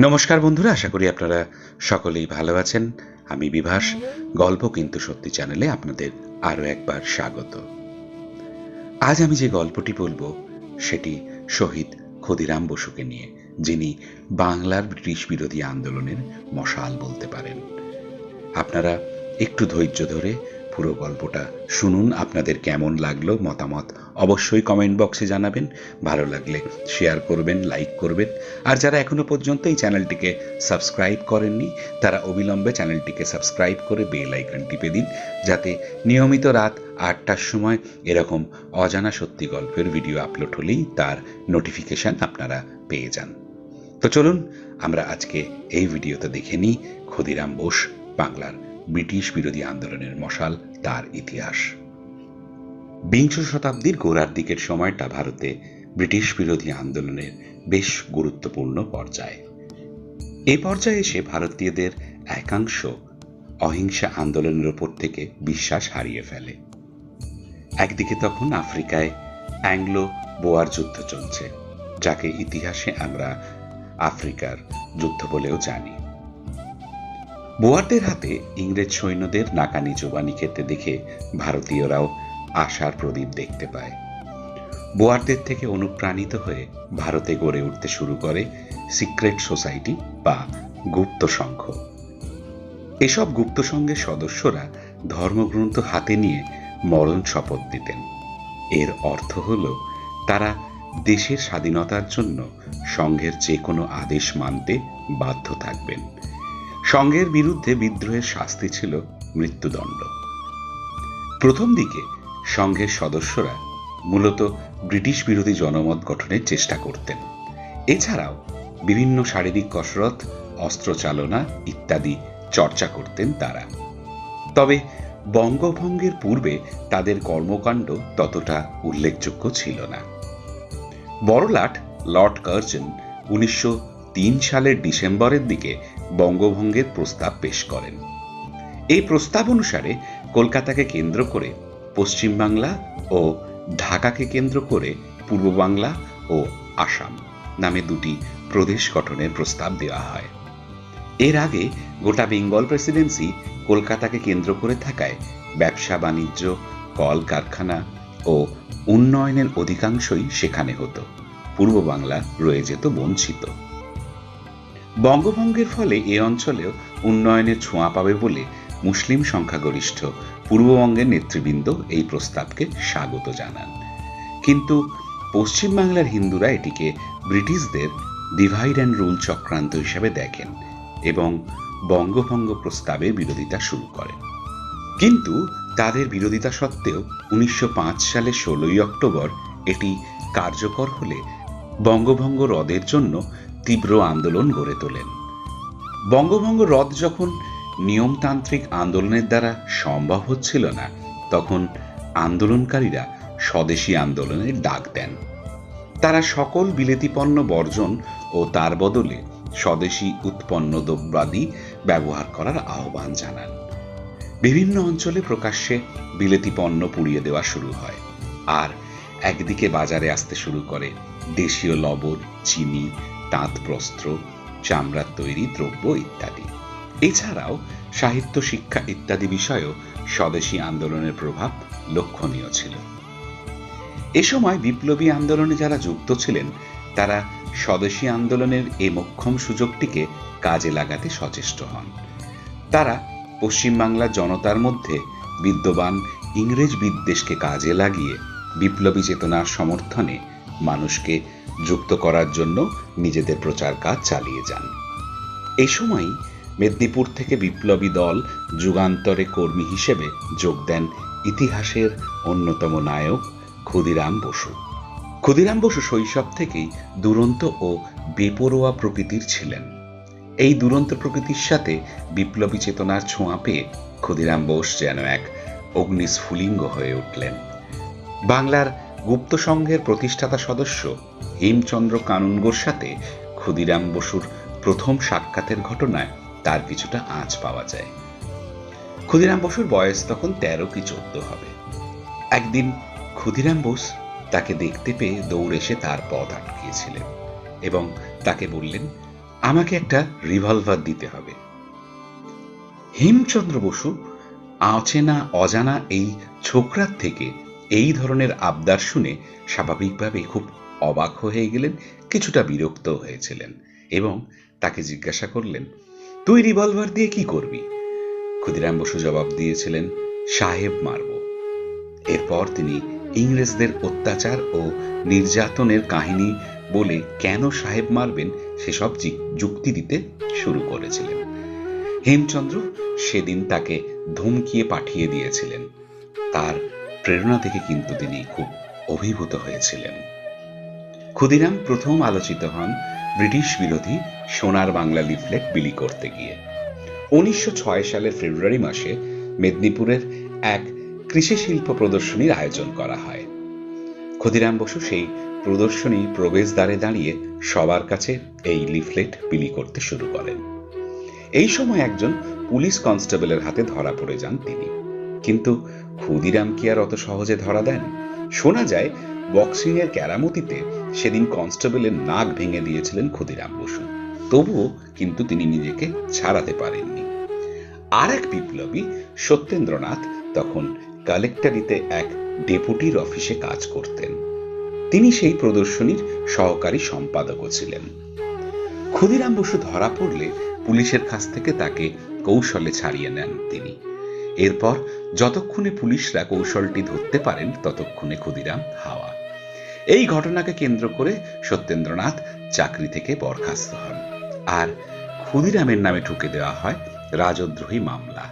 নমস্কার বন্ধুরা, আশা করি আপনারা সকলেই ভালো আছেন। আমি বিভাস, গল্প কিন্তু সত্যি চ্যানেলে আপনাদের আরও একবার স্বাগত। আজ আমি যে গল্পটি বলব, সেটি শহীদ ক্ষুদিরাম বসুকে নিয়ে, যিনি বাংলার ব্রিটিশ বিরোধী আন্দোলনের মশাল বলতে পারেন। আপনারা একটু ধৈর্য ধরে পুরো গল্পটা শুনুন, আপনাদের কেমন লাগল মতামত অবশ্যই কমেন্ট বক্সে জানাবেন। ভালো লাগলে শেয়ার করবেন লাইক করবেন। আর যারা এখনও পর্যন্ত এই চ্যানেলটিকে সাবস্ক্রাইব করেননি, তারা অবিলম্বে চ্যানেলটিকে সাবস্ক্রাইব করে বেল আইকন টিপে দিন, যাতে নিয়মিত রাত আটটার সময় এরকম অজানা সত্যি গল্পের ভিডিও আপলোড হলেই তার নোটিফিকেশন আপনারা পেয়ে যান। তো চলুন, আমরা আজকে এই ভিডিওতে দেখে নিই। ক্ষুদিরাম বোস, বাংলার ব্রিটিশ বিরোধী আন্দোলনের মশাল তার ইতিহাস। বিংশ শতাব্দীর গোড়ার দিকের সময়টা ভারতে ব্রিটিশ বিরোধী আন্দোলনের বেশ গুরুত্বপূর্ণ পর্যায়ে। এ পর্যায়ে এসে ভারতীয়দের একাংশ অহিংসা আন্দোলনের ওপর থেকে বিশ্বাস হারিয়ে ফেলে। একদিকে তখন আফ্রিকায় অ্যাংলো বোয়ার যুদ্ধ চলছে, যাকে ইতিহাসে আমরা আফ্রিকার যুদ্ধ বলেও জানি। বোয়ারদের হাতে ইংরেজ সৈন্যদের নাকানি জোবানি খেতে দেখে ভারতীয়রাও আশার প্রদীপ দেখতে পায়। বোয়ারদের থেকে অনুপ্রাণিত হয়ে ভারতে গড়ে উঠতে শুরু করে সিক্রেট সোসাইটি বা গুপ্ত সংঘ। এসব গুপ্ত সংঘের সদস্যরা ধর্মগ্রন্থ হাতে নিয়ে মরণ শপথ দিতেন। এর অর্থ হল, তারা দেশের স্বাধীনতার জন্য সংঘের যে কোনো আদেশ মানতে বাধ্য থাকবেন। সংঘের বিরুদ্ধে বিদ্রোহের শাস্তি ছিল মৃত্যুদণ্ড। প্রথম দিকে সংঘের সদস্যরা মূলত ব্রিটিশ বিরোধী জনমত গঠনের চেষ্টা করতেন। এছাড়াও বিভিন্ন শারীরিক কসরত অস্ত্রচালনা ইত্যাদি চর্চা করতেন তারা। তবে বঙ্গভঙ্গের পূর্বে তাদের কর্মকাণ্ড ততটা উল্লেখযোগ্য ছিল না। বড়লাট লর্ড কার্জন উনিশশো তিন সালের ডিসেম্বরের দিকে বঙ্গভঙ্গের প্রস্তাব পেশ করেন। এই প্রস্তাব অনুসারে কলকাতাকে কেন্দ্র করে পশ্চিমবাংলা ও ঢাকাকে কেন্দ্র করে পূর্ব বাংলা ও আসাম নামে দুটি প্রদেশ গঠনের প্রস্তাব দেওয়া হয়। এর আগে গোটা বেঙ্গল প্রেসিডেন্সি কলকাতাকে কেন্দ্র করে থাকায় ব্যবসা, বাণিজ্য কল কারখানা ও উন্নয়নের অধিকাংশই সেখানে হতো। পূর্ব বাংলা রয়ে যেত বঞ্চিত। বঙ্গভঙ্গের ফলে এ অঞ্চলেও উন্নয়নের ছোঁয়া পাবে বলে মুসলিম সংখ্যাগরিষ্ঠ পূর্ববঙ্গের নেতৃবৃন্দ এই প্রস্তাবকে স্বাগত জানান। কিন্তু পশ্চিমবাংলার হিন্দুরা এটিকে ব্রিটিশদের ডিভাইড অ্যান্ড রুল চক্রান্ত হিসেবে দেখেন এবং বঙ্গভঙ্গ প্রস্তাবে বিরোধিতা শুরু করেন। কিন্তু তাদের বিরোধিতা সত্ত্বেও উনিশশো সালে ষোলোই অক্টোবর এটি কার্যকর হলে বঙ্গভঙ্গ রদের জন্য তীব্র আন্দোলন গড়ে তোলেন। বঙ্গভঙ্গ রদ যখন নিয়মতান্ত্রিক আন্দোলনের দ্বারা সম্ভব হচ্ছিল না, তখন আন্দোলনকারীরা স্বদেশী আন্দোলনের ডাক দেন। তারা সকল বিলেতি পণ্য বর্জন ও তার বদলে স্বদেশী উৎপন্ন দ্রব্যাদি ব্যবহার করার আহ্বান জানান। বিভিন্ন অঞ্চলে প্রকাশ্যে বিলেতি পণ্য পুড়িয়ে দেওয়া শুরু হয় আর একদিকে বাজারে আসতে শুরু করে দেশীয় লবণ, চিনি তাঁত বস্ত্র চামড়ার তৈরি দ্রব্য ইত্যাদি। এছাড়াও সাহিত্য, শিক্ষা ইত্যাদি বিষয়েও স্বদেশী আন্দোলনের প্রভাব লক্ষণীয় ছিল। এ সময় বিপ্লবী আন্দোলনে যারা যুক্ত ছিলেন, তারা স্বদেশী আন্দোলনের এই মোক্ষম সুযোগটিকে কাজে লাগাতে সচেষ্ট হন। তারা পশ্চিমবাংলার জনতার মধ্যে বিদ্যমান ইংরেজ বিদ্বেষকে কাজে লাগিয়ে বিপ্লবী চেতনার সমর্থনে মানুষকে যুক্ত করার জন্য নিজেদের প্রচার কাজ চালিয়ে যান। এই সময়ই মেদিনীপুর থেকে বিপ্লবী দল যুগান্তরে কর্মী হিসেবে যোগ দেন ইতিহাসের অন্যতম নায়ক ক্ষুদিরাম বসু। ক্ষুদিরাম বসু শৈশব থেকেই দুরন্ত ও বেপরোয়া প্রকৃতির ছিলেন। এই দুরন্ত প্রকৃতির সাথে বিপ্লবী চেতনার ছোঁয়া পেয়ে ক্ষুদিরাম বোস যেন এক অগ্নিস্ফুলিঙ্গ হয়ে উঠলেন। বাংলার গুপ্ত সংঘের প্রতিষ্ঠাতা সদস্য হেমচন্দ্র কানুনগোর সাথে ক্ষুদিরাম বসুর প্রথম সাক্ষাতের ঘটনায় তার কিছুটা আঁচ পাওয়া যায়। ক্ষুদিরাম বসুর বয়স তখন তেরো কি চোদ্দ হবে। একদিন ক্ষুদিরাম বোস তাকে দেখতে পেয়ে দৌড়ে এসে তার পথ আটকিয়েছিলেন এবং তাকে বললেন, আমাকে একটা রিভলভার দিতে হবে। হেমচন্দ্র বসু অচেনা অজানা এই ছোকরার থেকে এই ধরনের আবদার শুনে স্বাভাবিকভাবেই খুব অবাক হয়ে গেলেন, কিছুটা বিরক্ত হয়েছিলেন এবং তাকে জিজ্ঞাসা করলেন, তুই রিভলভার দিয়ে কি করবি? ক্ষুদিরাম বসু জবাব দিয়েছিলেন, সাহেব মারব। এরপর তিনি ইংরেজদের অত্যাচার ও নির্যাতনের কাহিনী বলে কেন সাহেব মারবেন সেসব যুক্তি দিতে শুরু করেছিলেন। হেমচন্দ্র সেদিন তাকে ধমকিয়ে পাঠিয়ে দিয়েছিলেন। তার প্রেরণা থেকে কিন্তু তিনি খুব অভিভূত হয়েছিলেন। ক্ষুদিরাম প্রথম আলোচিত হন ব্রিটিশ বিরোধী সোনার বাংলা লিফলেট বিলি করতে গিয়ে। উনিশশো সালের ফেব্রুয়ারি মাসে মেদিনীপুরের এক কৃষি শিল্প প্রদর্শনীর আয়োজন করা হয়। ক্ষুদিরাম বসু সেই প্রদর্শনী প্রবেশদ্বারে দাঁড়িয়ে সবার কাছে এই লিফলেট বিলি করতে শুরু করেন। এই সময় একজন পুলিশ কনস্টেবলের হাতে ধরা পড়ে যান তিনি। কিন্তু ক্ষুদিরাম কি আর অত সহজে ধরা দেন? শোনা যায় বক্সিং এর কেরামতিতে সেদিন কনস্টেবলের নাক ভেঙে দিয়েছিলেন ক্ষুদিরাম বসু। তবুও কিন্তু তিনি নিজেকে ছাড়াতে পারেননি। আর এক বিপ্লবী, সত্যেন্দ্রনাথ, তখন কালেক্টরিতে এক ডেপুটির অফিসে কাজ করতেন। তিনি সেই প্রদর্শনীর সহকারী সম্পাদকও ছিলেন। ক্ষুদিরাম বসু ধরা পড়লে পুলিশের কাছ থেকে তাকে কৌশলে ছাড়িয়ে নেন তিনি। এরপর যতক্ষণে পুলিশরা কৌশলটি ধরতে পারেন, ততক্ষণে ক্ষুদিরাম হাওয়া। এই ঘটনাকে কেন্দ্র করে সত্যেন্দ্রনাথ চাকরি থেকে বরখাস্ত হন। আর ক্ষুদিরামের নামে ঠুকে দেওয়া হয় রাজদ্রোহী মামলা।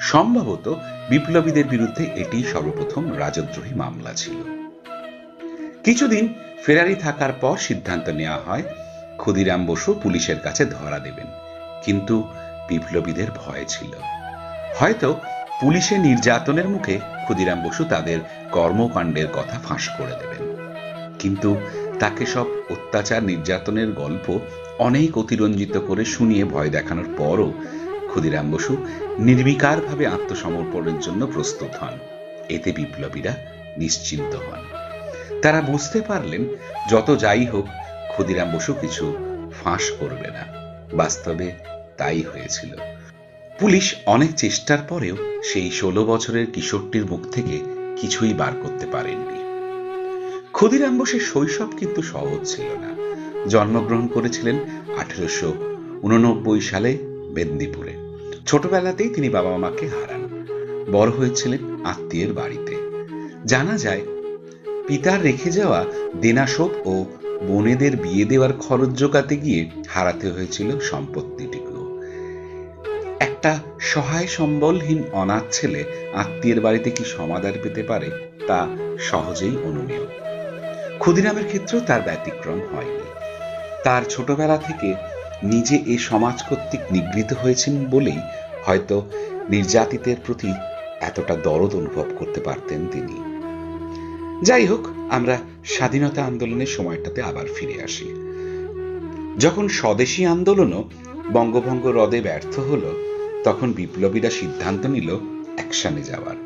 সম্ভবত বিপ্লবীদের বিরুদ্ধে এটি সর্বপ্রথম রাজদ্রোহী মামলা ছিল। কিছুদিন ফেরারি থাকার পর সিদ্ধান্ত নেওয়া হয়, ক্ষুদিরাম বসু পুলিশের কাছে ধরা দেবেন। কিন্তু বিপ্লবীদের ভয় ছিল। হয়তো পুলিশের নির্যাতনের মুখে ক্ষুদিরাম বসু তাদের কর্মকাণ্ডের কথা ফাঁস করে দেবেন। কিন্তু তাকে সব অত্যাচার নির্যাতনের গল্প অনেক অতিরঞ্জিত করে শুনিয়ে ভয় দেখানোর পরও ক্ষুদিরাম বসু নির্বিকারভাবে আত্মসমর্পণের জন্য প্রস্তুত হন। এতে বিপ্লবীরা নিশ্চিন্ত হন। তারা বুঝতে পারলেন, যত যাই হোক, ক্ষুদিরাম বসু কিছু ফাঁস করবে না। বাস্তবে তাই হয়েছিল। পুলিশ অনেক চেষ্টার পরেও সেই ষোলো বছরের কিশোরটির মুখ থেকে কিছুই বার করতে পারেননি। ক্ষুদিরাম বসের শৈশব কিন্তু সহজ ছিল না। জন্মগ্রহণ করেছিলেন আঠেরোশো উননব্বই সালে মেদিনীপুরে। ছোটবেলাতেই তিনি বাবা মাকে হারান। বড় হয়েছিলেন আত্মীয়ের বাড়িতে। জানা যায়, পিতার রেখে যাওয়া দেনাশোধ ও বোনেদের বিয়ে দেওয়ার খরচ জোগাতে গিয়ে হারাতে হয়েছিল সম্পত্তিটিকেও একটা সহায় সম্বলহীন অনাথ ছেলে আত্মীয়ের বাড়িতে কি সমাদার পেতে পারে, তা সহজেই অনুমেয়। ক্ষুদিরামের ক্ষেত্রেও তার ব্যতিক্রম হয়নি। তার ছোটবেলা থেকে নিজে এ সমাজ কর্তৃক নিগৃহীত হয়েছেন বলেই হয়তো নির্যাতিতের প্রতি এতটা দরদ অনুভব করতে পারতেন তিনি। যাই হোক, আমরা স্বাধীনতা আন্দোলনের সময়টাতে আবার ফিরে আসি। যখন স্বদেশী আন্দোলনও বঙ্গভঙ্গ হ্রদে ব্যর্থ হলো তখন বিপ্লবীরা সিদ্ধান্ত নিল অ্যাকশনে যাওয়ার।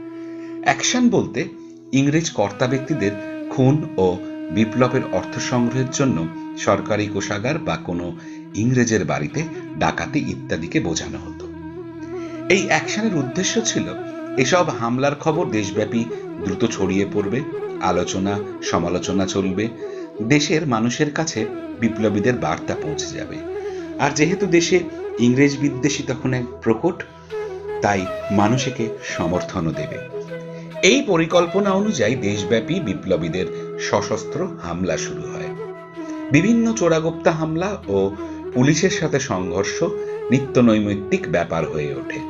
অ্যাকশন বলতে ইংরেজ কর্তা ব্যক্তিদের খুন ও বিপ্লবের অর্থ সংগ্রহের জন্য সরকারি কোষাগার বা কোনো ইংরেজের বাড়িতে ডাকাতি ইত্যাদিকে বোঝানো হতো। এই অ্যাকশনের উদ্দেশ্য ছিল এসব হামলার খবর দেশব্যাপী দ্রুত ছড়িয়ে পড়বে, আলোচনা, সমালোচনা চলবে, দেশের মানুষের কাছে বিপ্লবীদের বার্তা পৌঁছে যাবে। আর যেহেতু দেশে ইংরেজ বিদ্বেষী তখন এক প্রকট, তাই মানুষকে সমর্থনও দেবে। এই পরিকল্পনা অনুযায়ী দেশব্যাপী বিপ্লবীদের সশস্ত্র হামলা শুরু হয়। বিভিন্ন চোরাগোপ্তা হামলা ও পুলিশের সাথে সংঘর্ষ নিত্য নৈমিত্তিক ব্যাপার হয়ে ওঠে।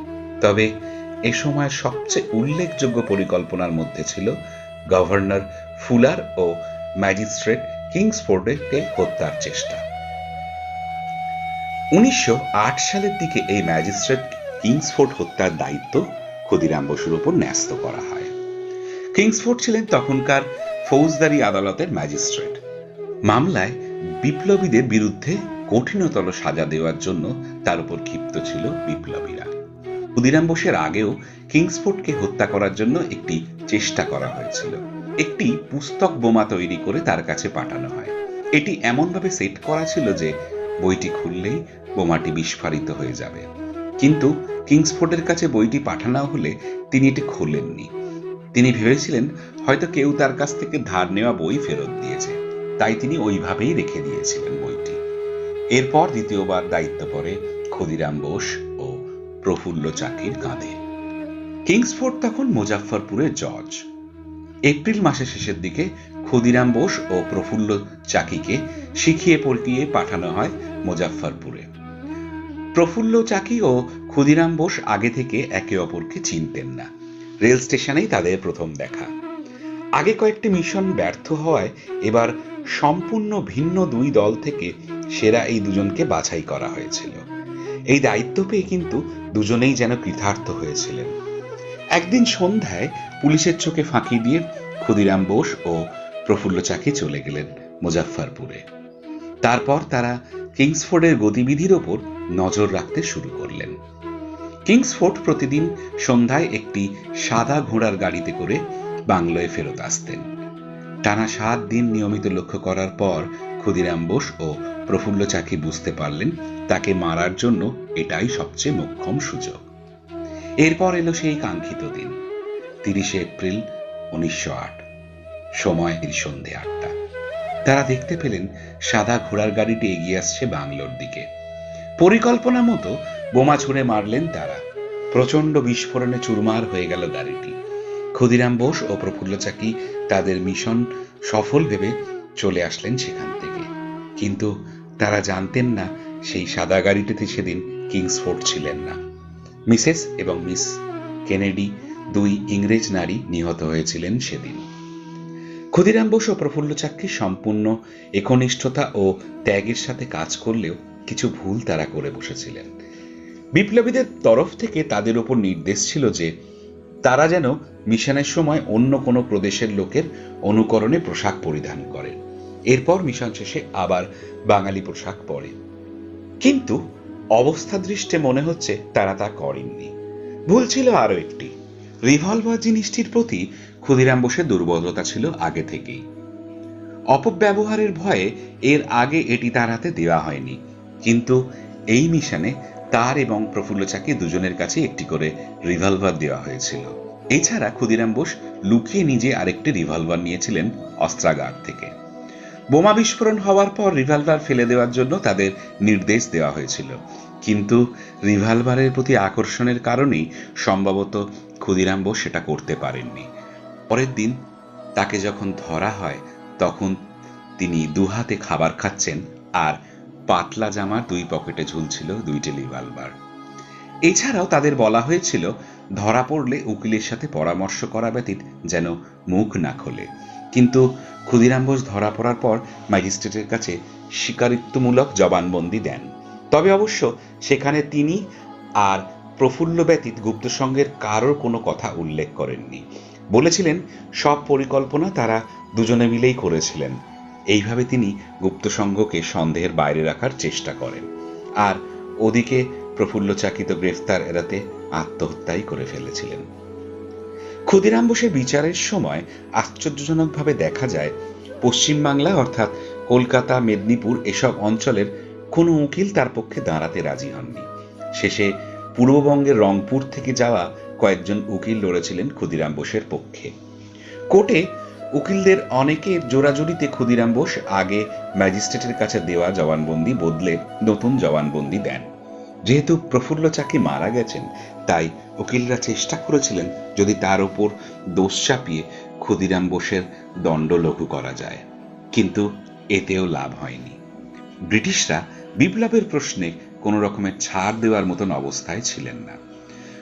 তবে এ সময় সবচেয়ে উল্লেখযোগ্য পরিকল্পনার মধ্যে ছিল গভর্নর ফুলার ও ম্যাজিস্ট্রেট কিংসফোর্ডকে হত্যার চেষ্টা। উনিশশো সালের দিকে এই ম্যাজিস্ট্রেট কিংসফোর্ড হত্যার দায়িত্ব ক্ষুদিরাম বসুর উপর ন্যস্ত করা হয়। কিংসফোর্ড ছিলেন তখনকার ফৌজদারি আদালতের ম্যাজিস্ট্রেট। মামলায় বিপ্লবীদের বিরুদ্ধে কঠিনতর সাজা দেওয়ার জন্য তার উপর ক্ষিপ্ত ছিল বিপ্লবীরা। ক্ষুদিরাম বোসের আগেও কিংসফোর্ডকে হত্যা করার জন্য একটি চেষ্টা করা হয়েছিল। একটি পুস্তক বোমা তৈরি করে তার কাছে পাঠানো হয়। এটি এমনভাবে সেট করা ছিল যে বইটি খুললেই বোমাটি বিস্ফারিত হয়ে যাবে। কিন্তু কিংসফোর্ডের কাছে বইটি পাঠানো হলে তিনি এটি খোলেননি। তিনি ভেবেছিলেন হয়তো কেউ তার কাছ থেকে ধার নেওয়া বই ফেরত দিয়েছে। তাই তিনি ওইভাবেই রেখে দিয়েছিলেন বইটি। এরপর দ্বিতীয়বার দায়িত্ব পড়ে ক্ষুদিরাম বোস ও প্রফুল্ল চাকির কাঁধে। কিংসফোর্ড তখন মুজাফফরপুরের জজ। এপ্রিল মাসের শেষের দিকে ক্ষুদিরাম বোস ও প্রফুল্ল চাকিকে শিখিয়ে পড়িয়ে পাঠানো হয় মুজাফফরপুরে। প্রফুল্ল চাকি ও ক্ষুদিরাম বোস আগে থেকে একে অপরকে চিনতেন না। রেল স্টেশনেই তাদের প্রথম দেখা। আগে কয়েকটি মিশন ব্যর্থ হওয়ায় এবার সম্পূর্ণ ভিন্ন দুই দল থেকে সেরা এই দুজনকে বাছাই করা হয়েছিল। এই দায়িত্ব পেয়ে কিন্তু দুজনেই যেন কৃতার্থ হয়েছিলেন। একদিন সন্ধ্যায় পুলিশের চোখে ফাঁকি দিয়ে ক্ষুদিরাম বোস ও প্রফুল্ল চাকি চলে গেলেন মুজাফফরপুরে। তারপর তারা কিংসফোর্ডের গতিবিধির ওপর নজর রাখতে শুরু করলেন। কিংসফোর্ড প্রতিদিন সন্ধ্যায় একটি সাদা ঘোড়ার গাড়িতে করে বাংলোয় ফেরত আসতেন। টানা সাত দিন নিয়মিত লক্ষ্য করার পর ক্ষুদিরাম বোস ও প্রফুল্ল চাকি বুঝতে পারলেন তাকে মারার জন্য এটাই সবচেয়ে মোক্ষম সুযোগ। এরপর এলো সেই কাঙ্ক্ষিত দিন। তিরিশে এপ্রিল উনিশশো আট। সময় সন্ধে আটটা। তারা দেখতে পেলেন সাদা ঘোড়ার গাড়িটি এগিয়ে আসছে বাংলোর দিকে। পরিকল্পনা মতো বোমা ছুঁড়ে মারলেন তারা। প্রচণ্ড বিস্ফোরণে চুরমার হয়ে গেল গাড়িটি। ক্ষুদিরাম বোস ও প্রফুল্ল চাকি তাদের মিশন সফল ভেবে চলে আসলেন সেখান থেকে। কিন্তু তারা জানতেন না সেই সাদা গাড়িটিতে সেদিন কিংসফোর্ড ছিলেন না। মিসেস এবং মিস কেনেডি দুই ইংরেজ নারী নিহত হয়েছিলেন সেদিন। ক্ষুদিরাম বোস প্রফুল্ল চাক্ষী সম্পূর্ণ একনিষ্ঠতা ও ত্যাগের সাথে কাজ করলেও কিছু ভুল তারা করে বসেছিলেন। বিপ্লবীদের তরফ থেকে তাদের ওপর নির্দেশ ছিল যে তারা যেন মিশনের সময় অন্য কোনো প্রদেশের লোকের অনুকরণে পোশাক পরিধান করে। এরপর মিশন শেষে আবার বাঙালি পোশাক পরে। কিন্তু অবস্থা দৃষ্টে মনে হচ্ছে তারা তা করেননি। ভুল ছিল আরও একটি। রিভলভার জিনিসটির প্রতি ক্ষুদিরাম বোসের দুর্বলতা ছিল আগে থেকেই। অপব্যবহারের ভয়ে এর আগে এটি তার হাতে দেওয়া হয়নি। কিন্তু এই মিশনে তার এবং প্রফুল্ল চাকি দুজনের কাছে একটি করে রিভলভার দেওয়া হয়েছিল। এছাড়া ক্ষুদিরাম বোস লুকিয়ে নিজে আরেকটি রিভলভার নিয়েছিলেন অস্ত্রাগার থেকে। বোমা বিস্ফোরণ হওয়ার পর রিভলভার ফেলে দেওয়ার জন্য তাদের নির্দেশ দেওয়া হয়েছিল। কিন্তু রিভলভারের প্রতি আকর্ষণের কারণেই সম্ভবত ক্ষুদিরাম বোস সেটা করতে পারেননি। পরের দিন তাকে যখন ধরা হয়, তখন তিনি দুহাতে খাবার খাচ্ছেন আর পাতলা জামার দুই পকেটে ঝুলছিল দুইটি রিভলভার। এছাড়াও তাদের বলা হয়েছিল, ধরা পড়লে উকিলের সাথে পরামর্শ করা ব্যতীত যেন মুখ না খোলে। কিন্তু ক্ষুদিরাম বোস ধরা পড়ার পর ম্যাজিস্ট্রেটের কাছে স্বীকারিত্বমূলক জবানবন্দি দেন। তবে অবশ্য সেখানে তিনি আর প্রফুল্ল ব্যতীত গুপ্তসংঘের কারোর কোনো কথা উল্লেখ করেননি। বলেছিলেন, সব পরিকল্পনা তারা দুজনে মিলেই করেছিলেন। এইভাবে তিনি গুপ্তসংঘকে সন্দেহের বাইরে রাখার চেষ্টা করেন। আর ওদিকে প্রফুল্ল চাকিত গ্রেফতার এড়াতে আত্মহত্যাই করে ফেলেছিলেন। ক্ষুদিরাম বোসের বিচারের সময় আশ্চর্যজনকভাবে দেখা যায়, পশ্চিমবাংলা অর্থাৎ কলকাতা, মেদিনীপুর এসব অঞ্চলের কোনো উকিল তার পক্ষে দাঁড়াতে রাজি হননি। শেষে পূর্ববঙ্গের রংপুর থেকে যাওয়া কয়েকজন উকিল লড়েছিলেন ক্ষুদিরাম বোসের পক্ষে। কোর্টে উকিলদের অনেকের জোরাজুরিতে ক্ষুদিরাম বোস আগে ম্যাজিস্ট্রেটের কাছে দেওয়া জবানবন্দি বদলে নতুন জবানবন্দি দেন। যেহেতু প্রফুল্ল চাকি মারা গেছেন তাই উকিলরা চেষ্টা করেছিলেন যদি তার উপর দোষ চাপিয়ে ক্ষুদিরাম বোসের দণ্ড লঘু করা যায়। কিন্তু এতেও লাভ হয়নি। ব্রিটিশরা বিপ্লবের প্রশ্নে কোনো রকমের ছাড় দেওয়ার মতন অবস্থায় ছিলেন না।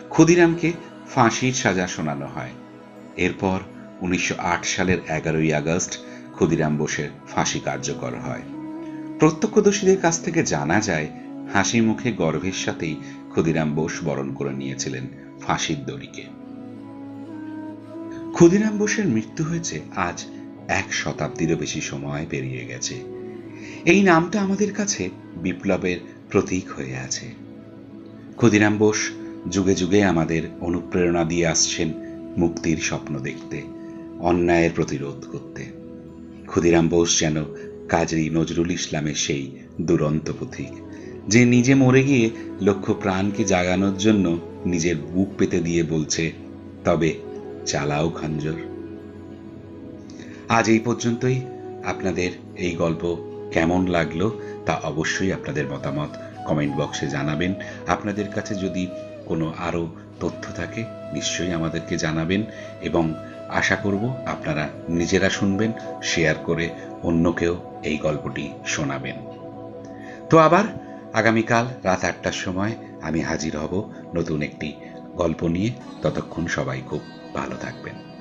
ক্ষুদিরামকে ফাঁসির সাজা শোনানো হয়। এরপর উনিশশো আট সালের এগারোই আগস্ট ক্ষুদিরাম বোসের ফাঁসি কার্যকর হয়। প্রত্যক্ষদর্শীদের কাছ থেকে জানা যায় হাসি মুখে গর্ভের সাথেই ক্ষুদিরাম বোস বরণ করে নিয়েছিলেন ফাঁসির দড়িকে। ক্ষুদিরাম বোসের মৃত্যু হয়েছে আজ এক শতাব্দীরও বেশি সময় পেরিয়ে গেছে। এই নামটা আমাদের কাছে বিপ্লবের প্রতীক হয়ে আছে। ক্ষুদিরাম বোস যুগে যুগে আমাদের অনুপ্রেরণা দিয়ে আসছেন মুক্তির স্বপ্ন দেখতে, অন্যায়ের প্রতিরোধ করতে। ক্ষুদিরাম বোস যেন কাজী নজরুল ইসলামের সেই দুরন্ত পথিক যে নিজে মরে গিয়ে লক্ষ প্রাণকে জাগানোর জন্য নিজের বুক পেতে দিয়ে বলছে, তবে চালাও খঞ্জর। আজ এই পর্যন্তই। আপনাদের এই গল্প কেমন লাগল তা অবশ্যই আপনাদের মতামত কমেন্ট বক্সে জানাবেন। আপনাদের কাছে যদি কোনো আরও তথ্য থাকে, নিশ্চয়ই আমাদেরকে জানাবেন এবং আশা করব আপনারা নিজেরা শুনবেন, শেয়ার করে অন্যকেও এই গল্পটি শোনাবেন। তো আবার আগামীকাল রাত আটটার সময় আমি হাজির হব নতুন একটি গল্প নিয়ে। ততক্ষণ সবাই খুব ভালো থাকবেন।